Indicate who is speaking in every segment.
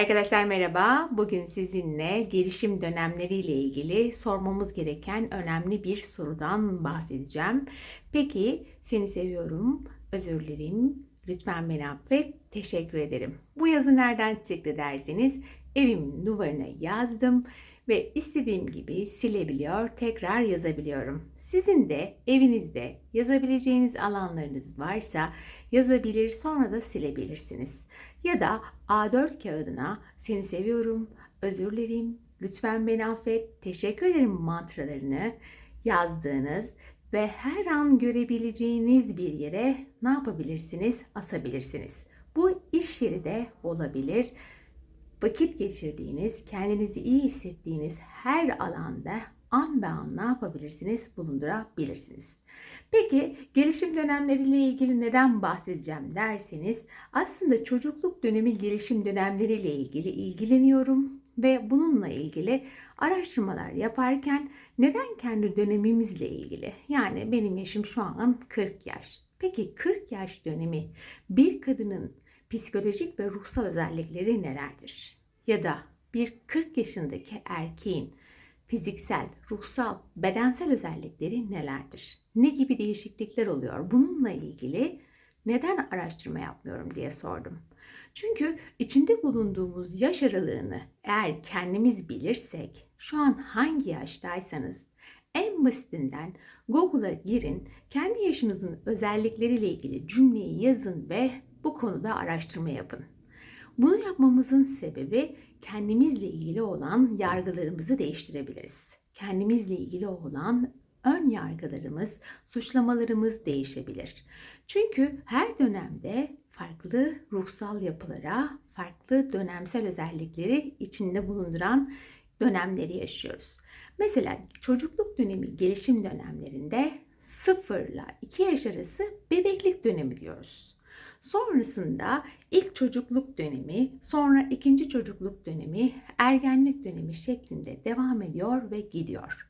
Speaker 1: Arkadaşlar merhaba. Bugün sizinle gelişim dönemleriyle ilgili sormamız gereken önemli bir sorudan bahsedeceğim. Peki seni seviyorum, özür dilerim, lütfen beni affet, teşekkür ederim. Bu yazı nereden çıktı derseniz evimin duvarına yazdım ve istediğim gibi silebiliyor, tekrar yazabiliyorum. Sizin de evinizde yazabileceğiniz alanlarınız varsa yazabilir, sonra da silebilirsiniz. Ya da A4 kağıdına seni seviyorum, özür dilerim, lütfen beni affet, teşekkür ederim mantralarını yazdığınız ve her an görebileceğiniz bir yere ne yapabilirsiniz? Asabilirsiniz. Bu iş yeri de olabilir vakit geçirdiğiniz, kendinizi iyi hissettiğiniz her alanda an be an ne yapabilirsiniz? Bulundurabilirsiniz. Peki gelişim dönemleriyle ilgili neden bahsedeceğim derseniz aslında çocukluk dönemi gelişim dönemleriyle ilgili ilgileniyorum ve bununla ilgili araştırmalar yaparken neden kendi dönemimizle ilgili yani benim yaşım şu an 40 yaş. Peki 40 yaş dönemi bir kadının psikolojik ve ruhsal özellikleri nelerdir? Ya da bir 40 yaşındaki erkeğin fiziksel, ruhsal, bedensel özellikleri nelerdir? Ne gibi değişiklikler oluyor? Bununla ilgili neden araştırma yapmıyorum diye sordum. Çünkü içinde bulunduğumuz yaş aralığını eğer kendimiz bilirsek, şu an hangi yaştaysanız en basitinden Google'a girin, kendi yaşınızın özellikleriyle ilgili cümleyi yazın ve bu konuda araştırma yapın. Bunu yapmamızın sebebi kendimizle ilgili olan yargılarımızı değiştirebiliriz. Kendimizle ilgili olan ön yargılarımız, suçlamalarımız değişebilir. Çünkü her dönemde farklı ruhsal yapılara, farklı dönemsel özellikleri içinde bulunduran dönemleri yaşıyoruz. Mesela çocukluk dönemi, gelişim dönemlerinde 0 ile 2 yaş arası bebeklik dönemi diyoruz. Sonrasında ilk çocukluk dönemi, sonra ikinci çocukluk dönemi, ergenlik dönemi şeklinde devam ediyor ve gidiyor.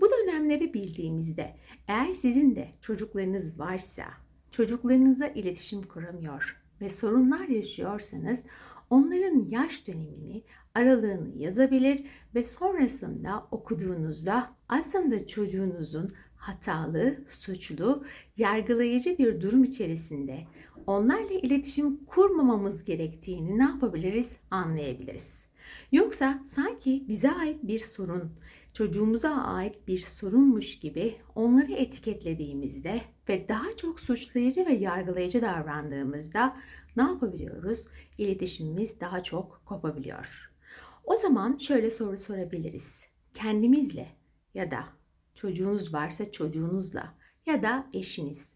Speaker 1: Bu dönemleri bildiğimizde eğer sizin de çocuklarınız varsa, çocuklarınıza iletişim kuramıyor ve sorunlar yaşıyorsanız onların yaş dönemini, aralığını yazabilir ve sonrasında okuduğunuzda aslında çocuğunuzun hatalı, suçlu, yargılayıcı bir durum içerisinde onlarla iletişim kurmamamız gerektiğini ne yapabiliriz? Anlayabiliriz. Yoksa sanki bize ait bir sorun, çocuğumuza ait bir sorunmuş gibi onları etiketlediğimizde ve daha çok suçlayıcı ve yargılayıcı davrandığımızda ne yapabiliyoruz? İletişimimiz daha çok kopabiliyor. O zaman şöyle soru sorabiliriz. Kendimizle ya da çocuğunuz varsa çocuğunuzla ya da eşiniz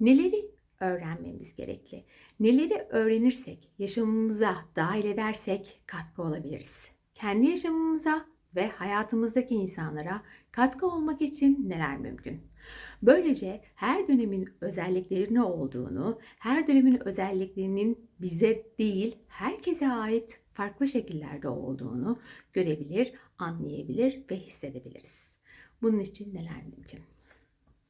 Speaker 1: neleri öğrenmemiz gerekli? Neleri öğrenirsek, yaşamımıza dahil edersek katkı olabiliriz? Kendi yaşamımıza ve hayatımızdaki insanlara katkı olmak için neler mümkün? Böylece her dönemin özellikleri ne olduğunu, her dönemin özelliklerinin bize değil herkese ait farklı şekillerde olduğunu görebilir, anlayabilir ve hissedebiliriz. Bunun için neler mümkün?